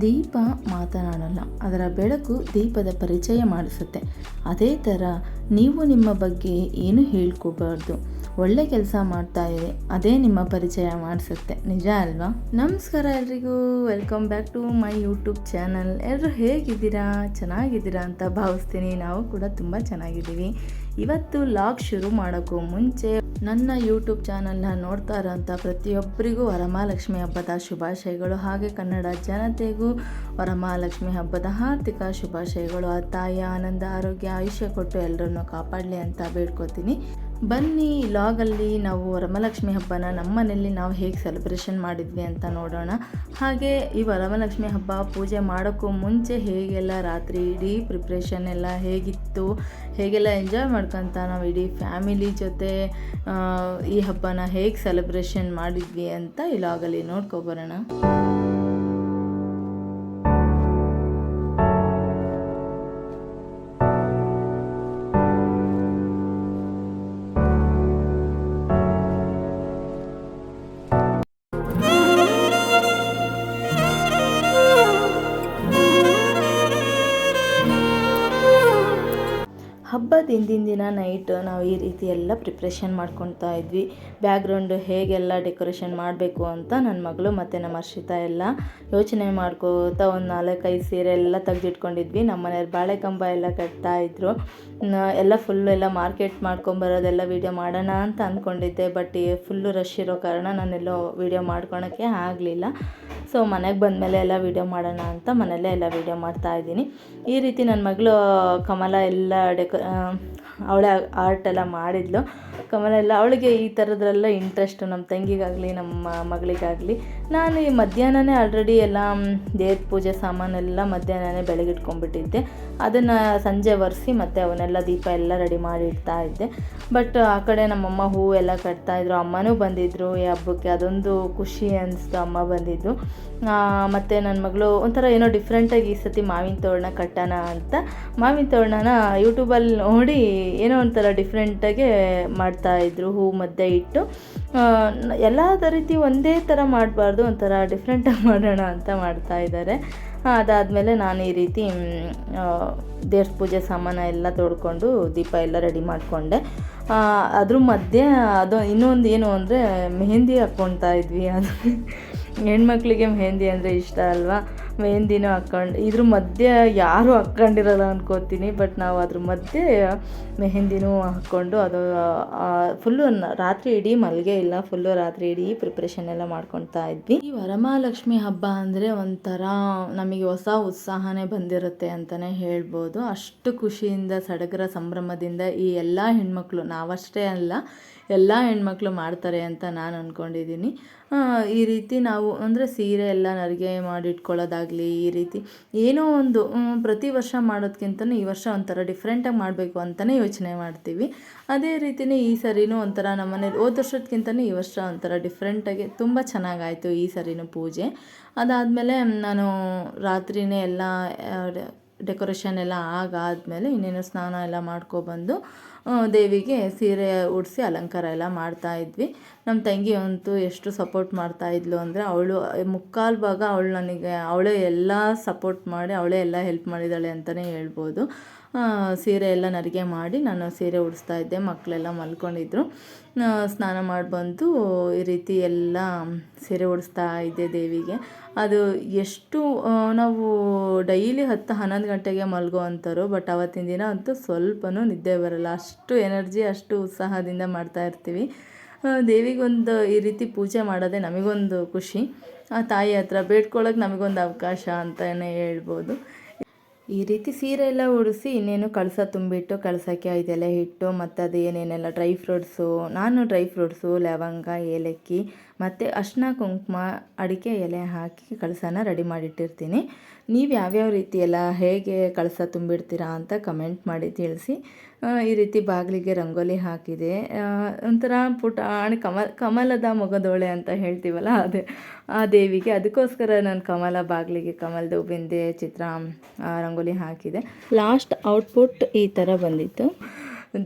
ದೀಪ ಮಾತನಾಡಲ್ಲ. ಅದರ ಬೆಳಕು ದೀಪದ ಪರಿಚಯ ಮಾಡಿಸುತ್ತೆ. ಅದೇ ಥರ ನೀವು ನಿಮ್ಮ ಬಗ್ಗೆ ಏನು ಹೇಳ್ಕೋಬಾರ್ದು? ಒಳ್ಳೆ ಕೆಲಸ ಮಾಡ್ತಾ ಇದೆ, ಅದೇ ನಿಮ್ಮ ಪರಿಚಯ ಮಾಡಿಸುತ್ತೆ. ನಿಜ ಅಲ್ವಾ? ನಮಸ್ಕಾರ ಎಲ್ರಿಗೂ. Welcome back to my YouTube channel ಎಲ್ಲರೂ ಹೇಗಿದ್ದೀರಾ? ಚೆನ್ನಾಗಿದ್ದೀರಾ ಅಂತ ಭಾವಿಸ್ತೀನಿ. ನಾವು ಕೂಡ ತುಂಬ ಚೆನ್ನಾಗಿದ್ದೀವಿ. ಇವತ್ತು ಲಾಗ್ ಶುರು ಮಾಡೋಕ್ಕೂ ಮುಂಚೆ ನನ್ನ ಯೂಟ್ಯೂಬ್ ಚಾನಲ್ನ ನೋಡ್ತಾ ಇರೋಂಥ ಪ್ರತಿಯೊಬ್ಬರಿಗೂ ವರಮಹಾಲಕ್ಷ್ಮಿ ಹಬ್ಬದ ಶುಭಾಶಯಗಳು. ಹಾಗೆ ಕನ್ನಡ ಜನತೆಗೂ ವರಮಹಾಲಕ್ಷ್ಮಿ ಹಬ್ಬದ ಆರ್ಥಿಕ ಶುಭಾಶಯಗಳು. ಆ ತಾಯಿಯ ಆನಂದ, ಆರೋಗ್ಯ, ಆಯುಷ್ಯ ಕೊಟ್ಟು ಎಲ್ಲರನ್ನು ಕಾಪಾಡಲಿ ಅಂತ ಬೇಡ್ಕೋತೀನಿ. ಬನ್ನಿ, ಲಾಗಲ್ಲಿ ನಾವು ವರಮಹಾಲಕ್ಷ್ಮಿ ಹಬ್ಬನ ನಮ್ಮ ಮನೆಯಲ್ಲಿ ನಾವು ಹೇಗೆ ಸೆಲೆಬ್ರೇಷನ್ ಮಾಡಿದ್ವಿ ಅಂತ ನೋಡೋಣ. ಹಾಗೆ ಈ ವರಮಲಕ್ಷ್ಮಿ ಹಬ್ಬ ಪೂಜೆ ಮಾಡೋಕ್ಕೂ ಮುಂಚೆ ಹೇಗೆಲ್ಲ ರಾತ್ರಿ ಇಡೀ ಪ್ರಿಪ್ರೇಷನ್ ಎಲ್ಲ ಹೇಗಿತ್ತು, ಹೇಗೆಲ್ಲ ಎಂಜಾಯ್ ಮಾಡ್ಕೊತ ನಾವು ಇಡೀ ಫ್ಯಾಮಿಲಿ ಜೊತೆ ಈ ಹಬ್ಬನ ಹೇಗೆ ಸೆಲೆಬ್ರೇಷನ್ ಮಾಡಿದ್ವಿ ಅಂತ ಈ ಲಾಗಲ್ಲಿ ನೋಡ್ಕೊಬರೋಣ ಹಬ್ಬದ ಹಿಂದಿನ ದಿನ ನೈಟ್ ನಾವು ಈ ರೀತಿ ಎಲ್ಲ ಪ್ರಿಪ್ರೇಷನ್ ಮಾಡ್ಕೊತಾ ಇದ್ವಿ. ಬ್ಯಾಗ್ರೌಂಡು ಹೇಗೆಲ್ಲ ಡೆಕೋರೇಷನ್ ಮಾಡಬೇಕು ಅಂತ ನನ್ನ ಮಗಳು ಮತ್ತು ನಮ್ಮ ಹರ್ಷಿತಾ ಎಲ್ಲ ಯೋಚನೆ ಮಾಡ್ಕೋತಾ ಒಂದು ನಾಲ್ಕೈದು ಸೀರೆ ಎಲ್ಲ ತೆಗೆದಿಟ್ಕೊಂಡಿದ್ವಿ. ನಮ್ಮ ಮನೆಯವ್ರು ಬಾಳೆಕಂಬ ಎಲ್ಲ ಕಟ್ತಾ ಇದ್ದರು ಎಲ್ಲ ಫುಲ್ಲು ಎಲ್ಲ ಮಾರ್ಕೆಟ್ ಮಾಡ್ಕೊಂಬರೋದೆಲ್ಲ ವೀಡಿಯೋ ಮಾಡೋಣ ಅಂತ ಅಂದ್ಕೊಂಡಿದ್ದೆ ಬಟ್ ಫುಲ್ಲು ರಶ್ ಇರೋ ಕಾರಣ ನಾನೆಲ್ಲೋ ವೀಡಿಯೋ ಮಾಡ್ಕೊಳಕ್ಕೆ ಆಗಲಿಲ್ಲ. ಸೊ ಮನೆಗೆ ಬಂದಮೇಲೆ ಎಲ್ಲ ವೀಡಿಯೋ ಮಾಡೋಣ ಅಂತ ಮನೆಯಲ್ಲೇ ಎಲ್ಲ ವೀಡಿಯೋ ಮಾಡ್ತಾ ಇದ್ದೀನಿ. ಈ ರೀತಿ ನನ್ನ ಮಗಳು, ಕಮಲ ಎಲ್ಲ ಡೆಕೋ ಅವಳೇ ಆರ್ಟ್ ಎಲ್ಲ ಮಾಡಿದ್ಲು. ಕಮಲ ಎಲ್ಲ ಅವಳಿಗೆ ಈ ಥರದ್ರೆಲ್ಲ ಇಂಟ್ರೆಸ್ಟು ನಮ್ಮ ತಂಗಿಗಾಗಲಿ, ನಮ್ಮ ಮಗಳಿಗಾಗಲಿ, ನಾನು ಈ ಮಧ್ಯಾಹ್ನನೇ ಆಲ್ರೆಡಿ ಎಲ್ಲ ದೇವ್ರ ಪೂಜೆ ಸಾಮಾನೆಲ್ಲ ಮಧ್ಯಾಹ್ನನೇ ಬೆಳಗ್ಗೆ ಇಟ್ಕೊಂಡ್ಬಿಟ್ಟಿದ್ದೆ. ಅದನ್ನು ಸಂಜೆ ಒರೆಸಿ ಮತ್ತು ಅವನ್ನೆಲ್ಲ ದೀಪ ಎಲ್ಲ ರೆಡಿ ಮಾಡಿ ಇಡ್ತಾ ಇದ್ದೆ. ಬಟ್ ಆ ಕಡೆ ನಮ್ಮಮ್ಮ ಹೂವು ಎಲ್ಲ ಕಟ್ತಾಯಿದ್ರು ಅಮ್ಮನೂ ಬಂದಿದ್ದರು ಈ ಹಬ್ಬಕ್ಕೆ ಅದೊಂದು ಖುಷಿ ಅನಿಸ್ತು. ಅಮ್ಮ ಬಂದಿದ್ದು. ಮತ್ತು ನನ್ನ ಮಗಳು ಒಂಥರ ಏನೋ ಡಿಫ್ರೆಂಟಾಗಿ ಈ ಸತಿ ಮಾವಿನ ತೋರಣ ಕಟ್ಟೋಣ ಅಂತ. ಮಾವಿನ ತೋರಣನ ಯೂಟ್ಯೂಬಲ್ಲಿ ನೋಡಿ ಏನೋ ಒಂಥರ ಡಿಫ್ರೆಂಟಾಗಿ ಮಾಡ್ತಾಯಿದ್ರು ಹೂ ಮಧ್ಯೆ ಇಟ್ಟು. ಎಲ್ಲ ರೀತಿ ಒಂದೇ ಥರ ಮಾಡಬಾರ್ದು, ಒಂಥರ ಡಿಫ್ರೆಂಟಾಗಿ ಮಾಡೋಣ ಅಂತ ಮಾಡ್ತಾ ಇದ್ದಾರೆ ಅದಾದಮೇಲೆ ನಾನು ಈ ರೀತಿ ದೇವ್ರ ಪೂಜೆ ಸಾಮಾನ ಎಲ್ಲ ತೊಡ್ಕೊಂಡು ದೀಪ ಎಲ್ಲ ರೆಡಿ ಮಾಡಿಕೊಂಡೆ. ಅದ್ರ ಮಧ್ಯೆ ಅದು ಇನ್ನೊಂದು ಏನು ಅಂದರೆ, ಮೆಹಂದಿ ಹಾಕ್ಕೊಳ್ತಾ ಇದ್ವಿ. ಅದು ಹೆಣ್ಮಕ್ಳಿಗೆ ಮೆಹಂದಿ ಅಂದರೆ ಇಷ್ಟ ಅಲ್ವಾ? ಮೆಹಂದಿನೂ ಹಾಕೊಂಡು ಇದ್ರ ಮಧ್ಯೆ ಯಾರೂ ಹಾಕ್ಕೊಂಡಿರಲ್ಲ ಅನ್ಕೋತೀನಿ, ಬಟ್ ನಾವು ಅದ್ರ ಮಧ್ಯೆ ಮೆಹಂದಿನೂ ಹಾಕ್ಕೊಂಡು ಅದು ಫುಲ್ಲು ರಾತ್ರಿ ಇಡೀ ಮಲ್ಗೆ ಇಲ್ಲ ಫುಲ್ಲು ರಾತ್ರಿ ಇಡೀ ಪ್ರಿಪ್ರೇಷನ್ ಎಲ್ಲ ಮಾಡ್ಕೊತಾ ಇದ್ವಿ. ಈ ವರಮಹಾಲಕ್ಷ್ಮಿ ಹಬ್ಬ ಅಂದರೆ ಒಂಥರ ನಮಗೆ ಹೊಸ ಉತ್ಸಾಹನೇ ಬಂದಿರುತ್ತೆ ಅಂತಲೇ ಹೇಳ್ಬೋದು. ಅಷ್ಟು ಖುಷಿಯಿಂದ, ಸಡಗರ ಸಂಭ್ರಮದಿಂದ ಈ ಎಲ್ಲ ಹೆಣ್ಮಕ್ಳು, ನಾವಷ್ಟೇ ಅಲ್ಲ, ಎಲ್ಲ ಹೆಣ್ಮಕ್ಳು ಮಾಡ್ತಾರೆ ಅಂತ ನಾನು ಅಂದ್ಕೊಂಡಿದ್ದೀನಿ ಈ ರೀತಿ ನಾವು ಅಂದರೆ ಸೀರೆ ಎಲ್ಲ ನರಿಗೆ ಮಾಡಿಟ್ಕೊಳ್ಳೋದಾಗಲಿ ಈ ರೀತಿ ಏನೋ ಒಂದು ಪ್ರತಿ ವರ್ಷ ಮಾಡೋದ್ಕಿಂತಲೂ ಈ ವರ್ಷ ಒಂಥರ ಡಿಫ್ರೆಂಟಾಗಿ ಮಾಡಬೇಕು ಅಂತಲೇ ಯೋಚನೆ ಮಾಡ್ತೀವಿ. ಅದೇ ರೀತಿಯೇ ಈ ಸರಿನೂ ಒಂಥರ ನಮ್ಮ ಮನೇಲಿ ಹೋದ ವರ್ಷಕ್ಕಿಂತನೂ ಈ ವರ್ಷ ಒಂಥರ ಡಿಫ್ರೆಂಟಾಗಿ ತುಂಬ ಚೆನ್ನಾಗಾಯಿತು ಈ ಸರಿನೂ ಪೂಜೆ. ಅದಾದಮೇಲೆ ನಾನು ರಾತ್ರಿನೇ ಎಲ್ಲ ಡೆಕೋರೇಷನ್ ಎಲ್ಲ ಆಗಾದಮೇಲೆ ಇನ್ನೇನು ಸ್ನಾನ ಎಲ್ಲ ಮಾಡ್ಕೊಬಂದು ದೇವಿಗೆ ಸೀರೆ ಉಡಿಸಿ ಅಲಂಕಾರ ಎಲ್ಲ ಮಾಡ್ತಾ ಇದ್ವಿ. ನಮ್ಮ ತಂಗಿ ಅಂತೂ ಎಷ್ಟು ಸಪೋರ್ಟ್ ಮಾಡ್ತಾ ಇದ್ಲು ಅಂದರೆ ಅವಳು, ಮುಕ್ಕಾಲು ಭಾಗ ಅವಳು ನನಗೆ, ಅವಳೇ ಎಲ್ಲ ಸಪೋರ್ಟ್ ಮಾಡಿ, ಅವಳೇ ಎಲ್ಲ ಹೆಲ್ಪ್ ಮಾಡಿದ್ದಾಳೆ ಅಂತಲೇ ಹೇಳ್ಬೋದು. ಸೀರೆ ಎಲ್ಲ ನರಿಗೆ ಮಾಡಿ ನಾನು ಸೀರೆ ಉಡಿಸ್ತಾ ಇದ್ದೆ. ಮಕ್ಕಳೆಲ್ಲ ಮಲ್ಕೊಂಡಿದ್ರು. ಸ್ನಾನ ಮಾಡಿ ಬಂದು ಈ ರೀತಿ ಎಲ್ಲ ಸೀರೆ ಉಡಿಸ್ತಾ ಇದ್ದೆ ದೇವಿಗೆ. ಅದು ಎಷ್ಟು ನಾವು ಡೈಲಿ ಹತ್ತು, ಹನ್ನೊಂದು ಗಂಟೆಗೆ ಮಲ್ಗೋ ಅಂತಾರೋ ಬಟ್ ಅವತ್ತಿನ ದಿನ ಅಂತೂ ಸ್ವಲ್ಪನೂ ನಿದ್ದೆ ಬರಲ್ಲ. ಅಷ್ಟು ಎನರ್ಜಿ, ಅಷ್ಟು ಉತ್ಸಾಹದಿಂದ ಮಾಡ್ತಾ ಇರ್ತೀವಿ. ದೇವಿಗೊಂದು ಈ ರೀತಿ ಪೂಜೆ ಮಾಡೋದೇ ನಮಗೊಂದು ಖುಷಿ. ಆ, ತಾಯಿ ಹತ್ರ ಬೇಡ್ಕೊಳ್ಳೋಕೆ ನಮಗೊಂದು ಅವಕಾಶ ಅಂತಲೇ ಹೇಳ್ಬೋದು. ಈ ರೀತಿ ಸೀರೆ ಎಲ್ಲ ಉಡಿಸಿ ಇನ್ನೇನು ಕಳಸ ತುಂಬಿಟ್ಟು, ಕಳಸಕ್ಕೆ ಇದೆಲ್ಲ ಹಿಟ್ಟು ಮತ್ತು ಅದು ಏನೇನೆಲ್ಲ ಡ್ರೈ ಫ್ರೂಟ್ಸು ನಾನು ಡ್ರೈ ಫ್ರೂಟ್ಸು ಲವಂಗ, ಏಲಕ್ಕಿ, ಮತ್ತು ಅರ್ಶಿನ ಕುಂಕುಮ, ಅಡಿಕೆ ಎಲೆ ಹಾಕಿ ಕಳಸನ ರೆಡಿ ಮಾಡಿಟ್ಟಿರ್ತೀನಿ. ನೀವು ಯಾವ್ಯಾವ ರೀತಿ ಎಲ್ಲ ಹೇಗೆ ಕಳಸ ತುಂಬಿಡ್ತೀರಾ ಅಂತ ಕಮೆಂಟ್ ಮಾಡಿ ತಿಳಿಸಿ. ಈ ರೀತಿ ಬಾಗಿಲಿಗೆ ರಂಗೋಲಿ ಹಾಕಿದೆ. ಒಂಥರ ಪುಟ ಕಮಲ, ಕಮಲದ ಮೊಗದೋಳೆ ಅಂತ ಹೇಳ್ತೀವಲ್ಲ, ಅದೇ, ಆ ದೇವಿಗೆ. ಅದಕ್ಕೋಸ್ಕರ ನಾನು ಕಮಲ ಬಾಗಿಲಿಗೆ, ಕಮಲದ ಬಿಂದೆ ಚಿತ್ರ ರಂಗೋಲಿ ಹಾಕಿದೆ. ಲಾಸ್ಟ್ ಔಟ್ಪುಟ್ ಈ ಥರ ಬಂದಿತ್ತು.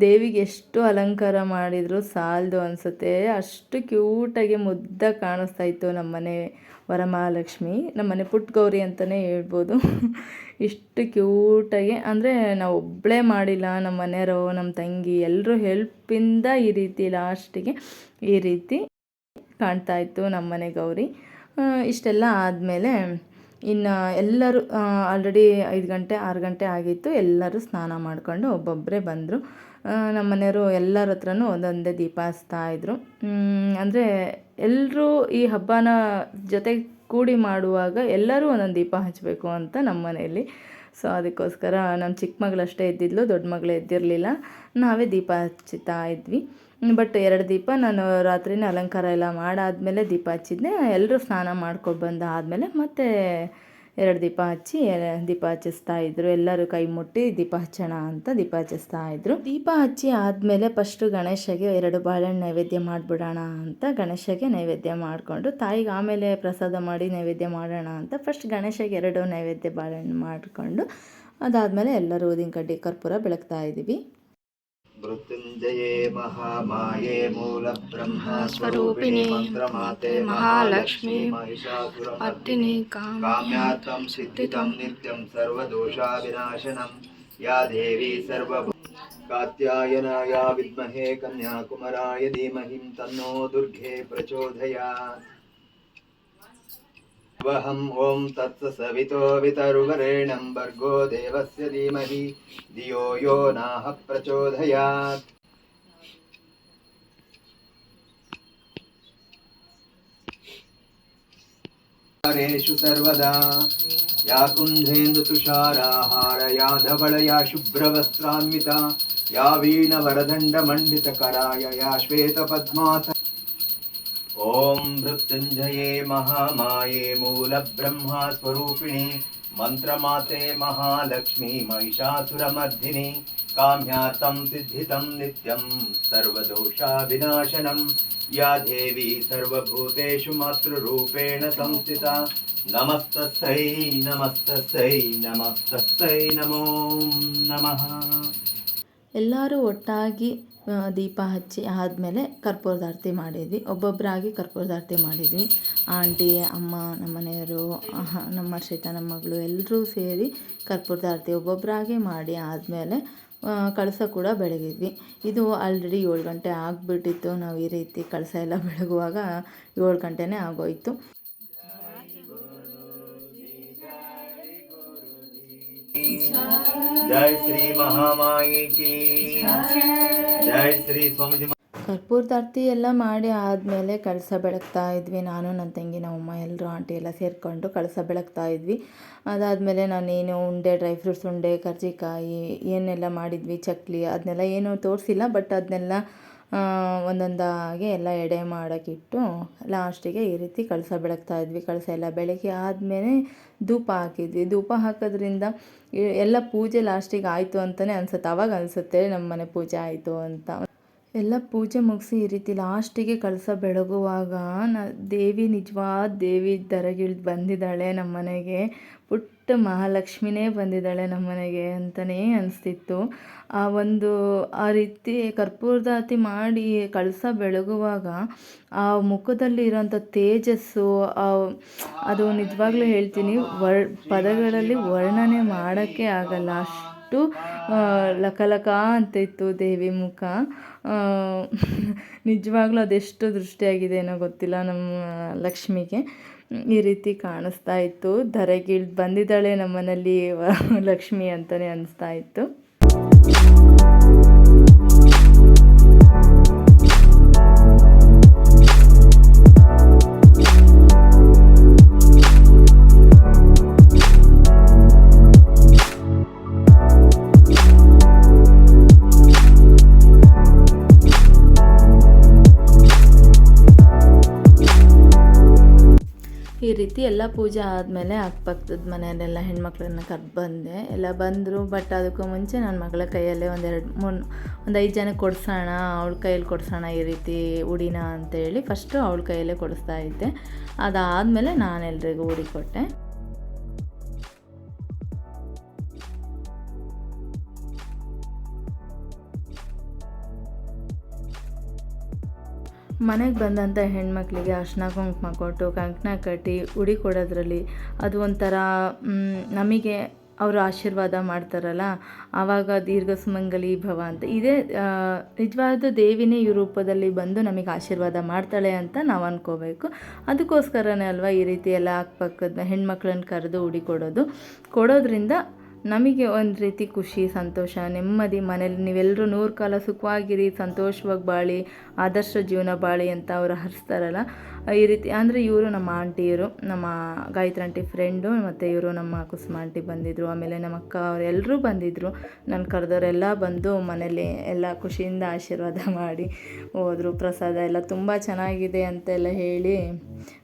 ದೇವಿಗೆ ಎಷ್ಟು ಅಲಂಕಾರ ಮಾಡಿದರೂ ಸಾಲದು ಅನಿಸುತ್ತೆ. ಅಷ್ಟು ಕ್ಯೂಟಾಗಿ ಮುದ್ದಾಗಿ ಕಾಣಿಸ್ತಾ ಇತ್ತು ನಮ್ಮನೆ ವರಮಹಾಲಕ್ಷ್ಮಿ. ನಮ್ಮನೆ ಪುಟ್ಟ ಗೌರಿ ಅಂತಲೇ ಹೇಳ್ಬೋದು. ಇಷ್ಟು ಕ್ಯೂಟಾಗಿ, ಅಂದರೆ ನಾವು ಒಬ್ಬಳೇ ಮಾಡಿಲ್ಲ ನಮ್ಮ ಮನೆಯವರು ನಮ್ಮ ತಂಗಿ ಎಲ್ಲರೂ ಹೆಲ್ಪಿಂದ ಈ ರೀತಿ ಲಾಸ್ಟಿಗೆ ಈ ರೀತಿ ಕಾಣ್ತಾ ಇತ್ತು ನಮ್ಮನೆ ಗೌರಿ. ಇಷ್ಟೆಲ್ಲ ಆದಮೇಲೆ ಇನ್ನು ಎಲ್ಲರೂ ಆಲ್ರೆಡಿ ಐದು ಗಂಟೆ, ಆರು ಗಂಟೆ ಆಗಿತ್ತು. ಎಲ್ಲರೂ ಸ್ನಾನ ಮಾಡಿಕೊಂಡು ಒಬ್ಬೊಬ್ಬರೇ ಬಂದರು. ನಮ್ಮ ಮನೆಯವರು ಎಲ್ಲರ ಹತ್ರನೂ ಒಂದೊಂದೇ ದೀಪ ಹಚ್ತಾ ಇದ್ರು. ಅಂದರೆ ಎಲ್ಲರೂ ಈ ಹಬ್ಬನ ಜೊತೆ ಕೂಡಿ ಮಾಡುವಾಗ ಎಲ್ಲರೂ ಒಂದೊಂದು ದೀಪ ಹಚ್ಚಬೇಕು ಅಂತ ನಮ್ಮ ಮನೆಯಲ್ಲಿ. ಸೊ ಅದಕ್ಕೋಸ್ಕರ ನಮ್ಮ ಚಿಕ್ಕ ಮಗಳಷ್ಟೇ ಇದ್ದಿದ್ಲು, ದೊಡ್ಡ ಮಗಳು ಎದ್ದಿರಲಿಲ್ಲ ನಾವೇ ದೀಪ ಹಚ್ಚುತ್ತಾ ಇದ್ವಿ. ಬಟ್ ಎರಡು ದೀಪ ನಾನು ರಾತ್ರಿನೇ ಅಲಂಕಾರ ಎಲ್ಲ ಮಾಡಾದಮೇಲೆ ದೀಪ ಹಚ್ಚಿದ್ದೆ ಎಲ್ಲರೂ ಸ್ನಾನ ಮಾಡ್ಕೊಂಡು ಬಂದು ಆದಮೇಲೆ ಮತ್ತೆ ಎರಡು ದೀಪ ಹಚ್ಚಿ, ದೀಪ ಹಚ್ಚಿಸ್ತಾ ಇದ್ರು. ಎಲ್ಲರೂ ಕೈ ಮುಟ್ಟಿ ದೀಪ ಹಚ್ಚೋಣ ಅಂತ ದೀಪ ಹಚ್ಚಿಸ್ತಾ ಇದ್ರು. ದೀಪ ಹಚ್ಚಿ ಆದಮೇಲೆ ಫಸ್ಟು ಗಣೇಶಗೆ ಎರಡು ಬಾಳೆಹಣ್ಣು ನೈವೇದ್ಯ ಮಾಡಿಬಿಡೋಣ ಅಂತ ಗಣೇಶಗೆ ನೈವೇದ್ಯ ಮಾಡಿಕೊಂಡು, ತಾಯಿಗೆ ಆಮೇಲೆ ಪ್ರಸಾದ ಮಾಡಿ ನೈವೇದ್ಯ ಮಾಡೋಣ ಅಂತ ಫಸ್ಟ್ ಗಣೇಶಗೆ ಎರಡು ನೈವೇದ್ಯ ಬಾಳೆಹಣ್ಣು ಮಾಡಿಕೊಂಡು, ಅದಾದಮೇಲೆ ಎಲ್ಲರೂ ಊದಿನ ಕಡ್ಡಿ ಕರ್ಪೂರ ಬೆಳಗ್ತಾ ಇದ್ದೀವಿ. मृत्युञ्जये महामाये मूलब्रह्मस्वरूपिणे मन्त्रमाते महालक्ष्मी महिषासुरमर्दिनी काम्यार्थं सिद्धितं नित्यं सर्वदोषाविनाशनं। या देवी सर्वभू कात्यायनाया विद्महे कन्याकुमाराय धीमहि तन्नो दुर्गे प्रचोदयात्। वहम् ॐ तत्सवितो वितरुवरेण्यं भर्गो देवस्य धीमहि धियो यो नाः प्रचोदयात् ेषु सर्वदा या कुन्धेन्दुतुषाराहार या धवळया शुभ्रवस्त्रान्विता या वीणवरदण्डमण्डितकराय या श्वेतपद्मास ॐ मृत्युञ्जये महामाये मूलब्रह्मा स्वरूपिणि मन्त्रमाते महालक्ष्मी महिषासुरमर्दिनि काम्यार्थं सिद्धितं नित्यं सर्वदोषाविनाशनं या देवी सर्वभूतेषु मातृरूपेण संस्थिता नमस्तस्यै नमस्तस्यै नमस्तस्यै नमो नमः ಎಲ್ಲರೂ ಒಟ್ಟಾಗಿ ಆ, ದೀಪ ಹಚ್ಚಿ ಆದಮೇಲೆ ಕರ್ಪೂರದ ಆರತಿ ಮಾಡಿದ್ವಿ. ಒಬ್ಬೊಬ್ಬರಾಗಿ ಕರ್ಪೂರದ ಆರತಿ ಮಾಡಿದ್ವಿ. ಆಂಟಿ, ಅಮ್ಮ, ನಮ್ಮ ಮನೆಯವರು ನಮ್ಮ ಹರ್ಷಿತಾ ನಮ್ಮ ಮಗಳು ಎಲ್ಲರೂ ಸೇರಿ ಕರ್ಪೂರದ ಆರತಿ ಒಬ್ಬೊಬ್ಬರಾಗಿ ಮಾಡಿ ಆದಮೇಲೆ ಕಳಸ ಕೂಡ ಬೆಳಗಿದ್ವಿ. ಇದು ಆಲ್ರೆಡಿ ಏಳು ಗಂಟೆ ಆಗಿಬಿಟ್ಟಿತ್ತು. ನಾವು ಈ ರೀತಿ ಕಳಸ ಎಲ್ಲ ಬೆಳಗುವಾಗ ಏಳು ಗಂಟೆನೇ ಆಗೋಯಿತು. ಕರ್ಪೂರ್ શ્રી ಎಲ್ಲ ಮಾಡಿ ಆದಮೇಲೆ ಕಳಸ ಬೆಳಗ್ತಾ ಇದ್ವಿ. ನಾನು, ನನ್ನ ತಂಗಿ ಅಮ್ಮ ಎಲ್ಲರೂ ಆಂಟಿ ಎಲ್ಲ ಸೇರಿಕೊಂಡು ಕಳಸ ಬೆಳಗ್ತಾ ಇದ್ವಿ. ಅದಾದಮೇಲೆ ನಾನೇನು ಉಂಡೆ, ಡ್ರೈ ಫ್ರೂಟ್ಸ್, ಉಂಡೆ, ಕರ್ಜಿಕಾಯಿ, ಏನೆಲ್ಲ ಮಾಡಿದ್ವಿ, ಚಕ್ಲಿ, ಅದನ್ನೆಲ್ಲ ಏನು ತೋರಿಸಿಲ್ಲ, ಬಟ್ ಅದನ್ನೆಲ್ಲ ಒಂದೊಂದಾಗಿ ಎಲ್ಲ ಎಡೆ ಮಾಡೋಕ್ಕಿಟ್ಟು ಲಾಸ್ಟಿಗೆ ಈ ರೀತಿ ಕಳಸ ಬೆಳಗ್ತಾ ಇದ್ವಿ. ಕಳಸ ಎಲ್ಲ ಬೆಳಗ್ಗೆ ಆದಮೇಲೆ ಧೂಪ ಹಾಕಿದ್ವಿ. ಧೂಪ ಹಾಕೋದ್ರಿಂದ ಎಲ್ಲ ಪೂಜೆ ಲಾಸ್ಟಿಗೆ ಆಯಿತು ಅಂತಲೇ ಅನ್ಸುತ್ತೆ. ಅವಾಗ ಅನಿಸುತ್ತೆ ನಮ್ಮ ಮನೆ ಪೂಜೆ ಆಯಿತು ಅಂತ. ಎಲ್ಲ ಪೂಜೆ ಮುಗಿಸಿ ಈ ರೀತಿ ಲಾಸ್ಟಿಗೆ ಕಳಸ ಬೆಳಗುವಾಗ ನ ದೇವಿ ನಿಜವಾದ ದೇವಿ ದರಗಿಳ್ ಬಂದಿದ್ದಾಳೆ ನಮ್ಮ ಮನೆಗೆ ಪುಟ್ಟ ಮಹಾಲಕ್ಷ್ಮಿನೇ ಬಂದಿದ್ದಾಳೆ ನಮ್ಮ ಮನೆಗೆ ಅಂತಲೇ ಅನಿಸ್ತಿತ್ತು. ಆ ಒಂದು, ಆ ರೀತಿ ಕರ್ಪೂರದಾತಿ ಮಾಡಿ ಕಳಸ ಬೆಳಗುವಾಗ ಆ ಮುಖದಲ್ಲಿ ಇರೋಂಥ ತೇಜಸ್ಸು ಅದು ನಿಜವಾಗ್ಲೂ ಹೇಳ್ತೀನಿ, ವರ್, ಪದಗಳಲ್ಲಿ ವರ್ಣನೆ ಮಾಡೋಕ್ಕೆ ಆಗಲ್ಲ. ಅಷ್ಟು ಲಕಲಕ ಅಂತ ಇತ್ತು ದೇವಿ ಮುಖ. ನಿಜವಾಗ್ಲೂ ಅದೆಷ್ಟು ದೃಷ್ಟಿಯಾಗಿದೆ ಏನೋ ಗೊತ್ತಿಲ್ಲ ನಮ್ಮ ಲಕ್ಷ್ಮಿಗೆ. ಈ ರೀತಿ ಕಾಣಿಸ್ತಾ ಇತ್ತು. ಧರೆಗಿಳ್ದು ಬಂದಿದ್ದಾಳೆ ನಮ್ಮನೇಲಿ ಲಕ್ಷ್ಮಿ ಅಂತಲೇ ಅನಿಸ್ತಾ ಇತ್ತು. ರೀತಿ ಎಲ್ಲ ಪೂಜೆ ಆದಮೇಲೆ ಅಕ್ಕಪಕ್ಕದ ಮನೆಯಲ್ಲೆಲ್ಲ ಹೆಣ್ಮಕ್ಳನ್ನ ಕರೆದು ಬಂದೆ. ಎಲ್ಲ ಬಂದರು ಬಟ್ ಅದಕ್ಕೂ ಮುಂಚೆ ನನ್ನ ಮಗಳ ಕೈಯಲ್ಲೇ ಒಂದೆರಡು ಮೂರು ಒಂದು ಐದು ಜನಕ್ಕೆ ಕೊಡಿಸೋಣ, ಅವಳ ಕೈಯಲ್ಲಿ ಕೊಡಿಸೋಣ ಈ ರೀತಿ ಉಡಿನ ಅಂತೇಳಿ ಫಸ್ಟು ಅವಳ ಕೈಯಲ್ಲೇ ಕೊಡಿಸ್ತಾ ಇದ್ದೆ. ಅದಾದಮೇಲೆ ನಾನು ಎಲ್ರಿಗೂ ಉಡಿ ಕೊಟ್ಟೆ. ಮನೆಗೆ ಬಂದಂಥ ಹೆಣ್ಮಕ್ಳಿಗೆ ಅರ್ಶಿನ, ಕುಂಕುಮ ಕೊಟ್ಟು, ಕಂಕಣ ಕಟ್ಟಿ, ಉಡಿ ಕೊಡೋದ್ರಲ್ಲಿ ಅದು ಒಂಥರ ನಮಗೆ ಅವರು ಆಶೀರ್ವಾದ ಮಾಡ್ತಾರಲ್ಲ, ಆವಾಗ ದೀರ್ಘ ಸುಮಂಗಲಿ ಭವ ಅಂತ. ಇದೇ ನಿಜವಾದ ದೇವಿನೇ ಈ ರೂಪದಲ್ಲಿ ಬಂದು ನಮಗೆ ಆಶೀರ್ವಾದ ಮಾಡ್ತಾಳೆ ಅಂತ ನಾವು ಅನ್ಕೋಬೇಕು. ಅದಕ್ಕೋಸ್ಕರನೇ ಅಲ್ವಾ ಈ ರೀತಿ ಎಲ್ಲ ಅಕ್ಕಪಕ್ಕದ ಹೆಣ್ಮಕ್ಳನ್ನ ಕರೆದು ಉಡಿ ಕೊಡೋದು. ಕೊಡೋದ್ರಿಂದ ನಮಗೆ ಒಂದು ರೀತಿ ಖುಷಿ, ಸಂತೋಷ, ನೆಮ್ಮದಿ ಮನೇಲಿ. ನೀವೆಲ್ಲರೂ ನೂರು ಕಾಲ ಸುಖವಾಗಿರಿ, ಸಂತೋಷವಾಗಿ ಬಾಳಿ, ಆದರ್ಶ ಜೀವನ ಬಾಳಿ ಅಂತ ಅವರು ಹರಿಸ್ತಾರಲ್ಲ. ಈ ರೀತಿ ಅಂದರೆ ಇವರು ನಮ್ಮ ಆಂಟಿಯರು ನಮ್ಮ ಗಾಯತ್ರಿ ಆಂಟಿ ಫ್ರೆಂಡು ಮತ್ತು ಇವರು ನಮ್ಮ ಕುಸುಮ ಆಂಟಿ ಬಂದಿದ್ದರು ಆಮೇಲೆ ನಮ್ಮ ಅಕ್ಕ ಅವರೆಲ್ಲರೂ ಎಲ್ಲರೂ ಬಂದಿದ್ದರು ನಾನು ಕರೆದವರೆಲ್ಲ ಬಂದು ಮನೇಲಿ ಎಲ್ಲ ಖುಷಿಯಿಂದ ಆಶೀರ್ವಾದ ಮಾಡಿ ಹೋದರು. ಪ್ರಸಾದ ಎಲ್ಲ ತುಂಬ ಚೆನ್ನಾಗಿದೆ ಅಂತೆಲ್ಲ ಹೇಳಿ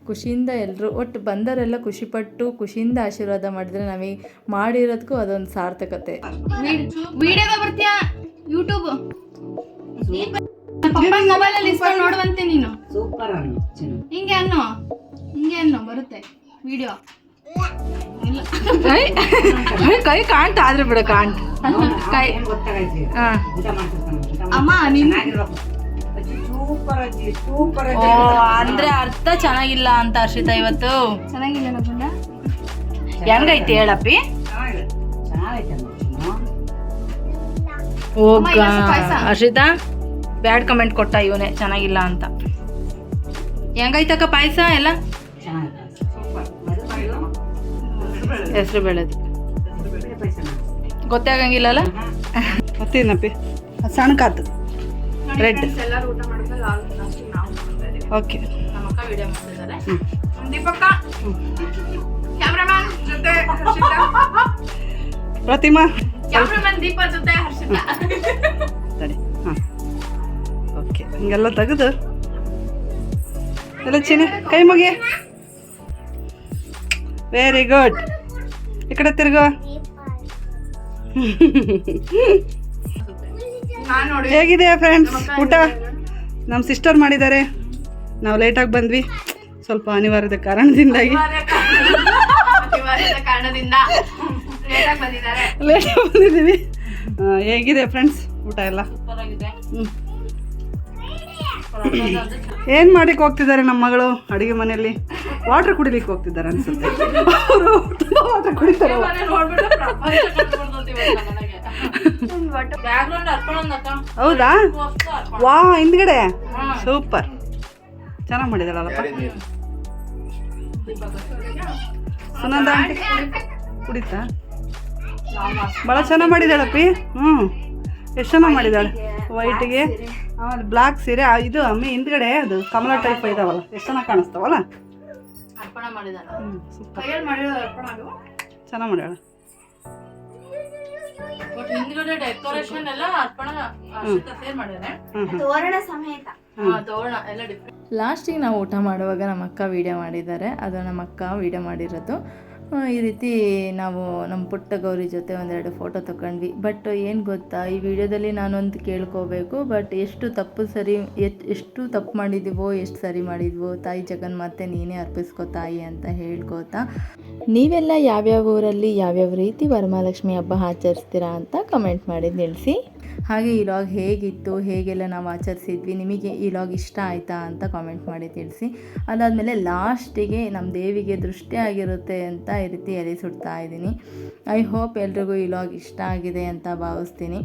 ಖುಷಿಯಿಂದ ಎಲ್ಲರೂ ಒಟ್ಟು ಬಂದವರೆಲ್ಲ ಖುಷಿಪಟ್ಟು ಖುಷಿಯಿಂದ ಆಶೀರ್ವಾದ ಮಾಡಿದರೆ ನಮಗೆ ಮಾಡಿರೋದಕ್ಕೂ ಅದೊಂದು ಸಾರ್ಥಕತೆ. ಯೂಟ್ಯೂಬ್ ಪಪ್ಪನ ಮೊಬೈಲ್ ಅಲ್ಲಿ ಇಸ್ಕೊಂಡು ನೋಡುವಂತೆ ನೀನು. ಸೂಪರ್ ಅನ್ನು ಚೆನ್ನಾಗಿ ಹಿಂಗೆ ಅನ್ನೋ ಹಿಂಗೆ ಅನ್ನೋ ಬರುತ್ತೆ ವಿಡಿಯೋ ಕೈ ಕಾಣ್ತಾ ಆದ್ರೆ ಬಿಡ ಕಾಣ್ತ ಕೈ. ಅಮ್ಮ ನೀನ್ ಚೆನ್ನಾಗಿರ್ಬೇಕು ಸೂಪರ್ ಅಜ್ಜಿ ಸೂಪರ್ ಓ ಅಜ್ಜಿ ಅಂದ್ರೆ ಅರ್ಥ ಚೆನ್ನಾಗಿಲ್ಲ ಅಂತ ಹರ್ಷಿತಾ ಇವತ್ತು. ಚೆನ್ನಾಗಿಲ್ಲ ನಗುಂಡ ಹೆಂಗೈತಿ ಹೇಳಪ್ಪಿ? ಹರ್ಷಿತಾ? ಬ್ಯಾಡ್ ಕಮೆಂಟ್ ಕೊಟ್ಟ ಇವನೇ ಚೆನ್ನಾಗಿಲ್ಲ ಅಂತ. ಹೆಂಗೈತಕ್ಕ ಪಾಯಸ ಎಲ್ಲ? ಚೆನ್ನಾಗಿದೆ ಸೂಪರ್ ಹೆಸರು ಬೆಳೆದು. ಗೊತ್ತೇ ಆಗಂಗಿಲ್ಲಲ್ಲ? ಮತ್ತೇನಪ್ಪಿ ಸಣ್ಣಕಾತು ರೆಡ್. ಓಕೆ ಪ್ರತಿಮಾ. ಜೊತೆ ಹರ್ಷಿತಾ. ತಡಿ ಹಾಂ ಹಿಂಗೆಲ್ಲ ತೆಗೆದು. ಎಲ್ಲ ಚಿನ್ನ ಕೈ ಮುಗಿ. ವೆರಿ ಗುಡ್ ಈ ಕಡೆ ತಿರ್ಗೋ. ಹೇಗಿದೆ ಫ್ರೆಂಡ್ಸ್ ಊಟ? ನಮ್ಮ ಸಿಸ್ಟರ್ ಮಾಡಿದ್ದಾರೆ. ನಾವು ಲೇಟಾಗಿ ಬಂದ್ವಿ. ಸ್ವಲ್ಪ ಅನಿವಾರ್ಯದ ಕಾರಣದಿಂದಾಗಿ. ಲೇಟಾಗಿ ಬಂದಿದ್ದೀವಿ. ಹೇಗಿದೆ ಫ್ರೆಂಡ್ಸ್ ಊಟ ಎಲ್ಲ? ಹ್ಞೂ ಏನು ಮಾಡ್ಲಿಕ್ಕೆ ಹೋಗ್ತಿದ್ದಾರೆ ನಮ್ಮ ಮಗಳು ಅಡುಗೆ ಮನೆಯಲ್ಲಿ? ವಾಟರ್ ಕುಡಿಲಿಕ್ಕೆ ಹೋಗ್ತಿದ್ದಾರೆ ಅನ್ಸುತ್ತೆ. ಅವರು ತುಂಬ ವಾಟರ್ ಕುಡಿತಾರೆ. ಹೌದಾ? ವಾ ಹಿಂದ್ಗಡೆ? ಸೂಪರ್ ಚೆನ್ನಾಗಿ ಮಾಡಿದಾಳಲ್ಲಪ್ಪ ಸುನಂದ ಕುಡಿತಾ? ಭಾಳ ಚೆನ್ನಾಗಿ ಮಾಡಿದಾಳಪ್ಪಿ. ಹ್ಞೂ ಎಷ್ಟು ಚೆನ್ನಾಗಿ ಮಾಡಿದಾಳೆ? ವೈಟಿಗೆ ಆಮೇಲೆ ಬ್ಲ್ಯಾಕ್ ಸೀರೆ. ಇದು ಅಮ್ಮಿ ಹಿಂದ್ಗಡೆ ಅದು ಕಮಲ ಟೈಪ್ ಇದಾವಲ್ಲ ಎಷ್ಟು ಚೆನ್ನಾಗಿ ಕಾಣಿಸ್ತಾವಲ್ಲ ಚೆನ್ನಾಗಿ ಮಾಡ್ಯಾಳ. ಬಟ್ ಹಿಂದ್ಗಡೆ ಡೆಕೋರೇಷನ್ ಎಲ್ಲ ಅರ್ಪಣ ಹರ್ಷಿತಾ ಸೇರ್ ಮಾಡಿದಾರೆ ಹ್ಞೂ ಹ್ಞೂ ತೋರಣ ಸಮೇತ. ತೋರಣ ಎಲ್ಲ ಡಿಫ್ರೆಂಟ್ ಲಾಸ್ಟಿಗೆ ನಾವು ಊಟ ಮಾಡುವಾಗ ನಮ್ಮ ಅಕ್ಕ ವಿಡಿಯೋ ಮಾಡಿದ್ದಾರೆ. ಅದು ನಮ್ಮ ಅಕ್ಕ ವೀಡಿಯೋ ಮಾಡಿರೋದು. ಈ ರೀತಿ ನಾವು ನಮ್ಮ ಪುಟ್ಟ ಗೌರಿ ಜೊತೆ ಒಂದೆರಡು ಫೋಟೋ ತಗೊಂಡ್ವಿ ಬಟ್ ಏನು ಗೊತ್ತಾ, ಈ ವಿಡಿಯೋದಲ್ಲಿ ನಾನೊಂದು ಕೇಳ್ಕೋಬೇಕು ಬಟ್ ಎಷ್ಟು ತಪ್ಪು ಸರಿ ಎಷ್ಟು ತಪ್ಪು ಮಾಡಿದ್ದೀವೋ ಎಷ್ಟು ಸರಿ ಮಾಡಿದ್ವೋ, ತಾಯಿ ಜಗನ್ಮಾತೆ ನೀನೇ ಅರ್ಪಿಸ್ಕೋ ತಾಯಿ ಅಂತ ಹೇಳ್ಕೋತಾ. ನೀವೆಲ್ಲ ಯಾವ್ಯಾವ ಊರಲ್ಲಿ ಯಾವ್ಯಾವ ರೀತಿ ವರಮಹಾಲಕ್ಷ್ಮಿ ಹಬ್ಬ ಆಚರಿಸ್ತೀರಾ ಅಂತ ಕಮೆಂಟ್ ಮಾಡಿ ತಿಳಿಸಿ. ಹಾಗೆ ಈ ಲಾಗ್ ಹೇಗಿತ್ತು, ಹೇಗೆಲ್ಲ ನಾವು ಆಚರಿಸಿದ್ವಿ, ನಿಮಗೆ ಈ ಲಾಗ್ ಇಷ್ಟ ಆಯಿತಾ ಅಂತ ಕಾಮೆಂಟ್ ಮಾಡಿ ತಿಳಿಸಿ. ಅದಾದಮೇಲೆ ಲಾಸ್ಟಿಗೆ ನಮ್ಮ ದೇವಿಗೆ ದೃಷ್ಟಿ ಆಗಿರುತ್ತೆ ಅಂತ ಈ ರೀತಿ ಎಲೆ ಸುಡ್ತಾ ಇದ್ದೀನಿ. ಐ ಹೋಪ್ ಎಲ್ರಿಗೂ ಈ ಲಾಗ್ ಇಷ್ಟ ಆಗಿದೆ ಅಂತ ಭಾವಿಸ್ತೀನಿ.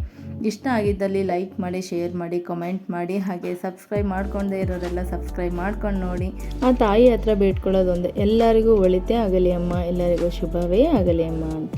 ಇಷ್ಟ ಆಗಿದ್ದಲ್ಲಿ ಲೈಕ್ ಮಾಡಿ ಶೇರ್ ಮಾಡಿ ಕಮೆಂಟ್ ಮಾಡಿ, ಹಾಗೆ ಸಬ್ಸ್ಕ್ರೈಬ್ ಮಾಡ್ಕೊಂಡೇ ಇರೋರೆಲ್ಲ ಸಬ್ಸ್ಕ್ರೈಬ್ ಮಾಡ್ಕೊಂಡು ನೋಡಿ. ಆ ತಾಯಿ ಹತ್ರ ಬೇಡ್ಕೊಳ್ಳೋದೊಂದೇ. ಎಲ್ಲರಿಗೂ ಒಳಿತೇ ಆಗಲಿ ಅಮ್ಮ, ಎಲ್ಲರಿಗೂ ಶುಭವೇ ಆಗಲಿ ಅಮ್ಮ ಅಂತ.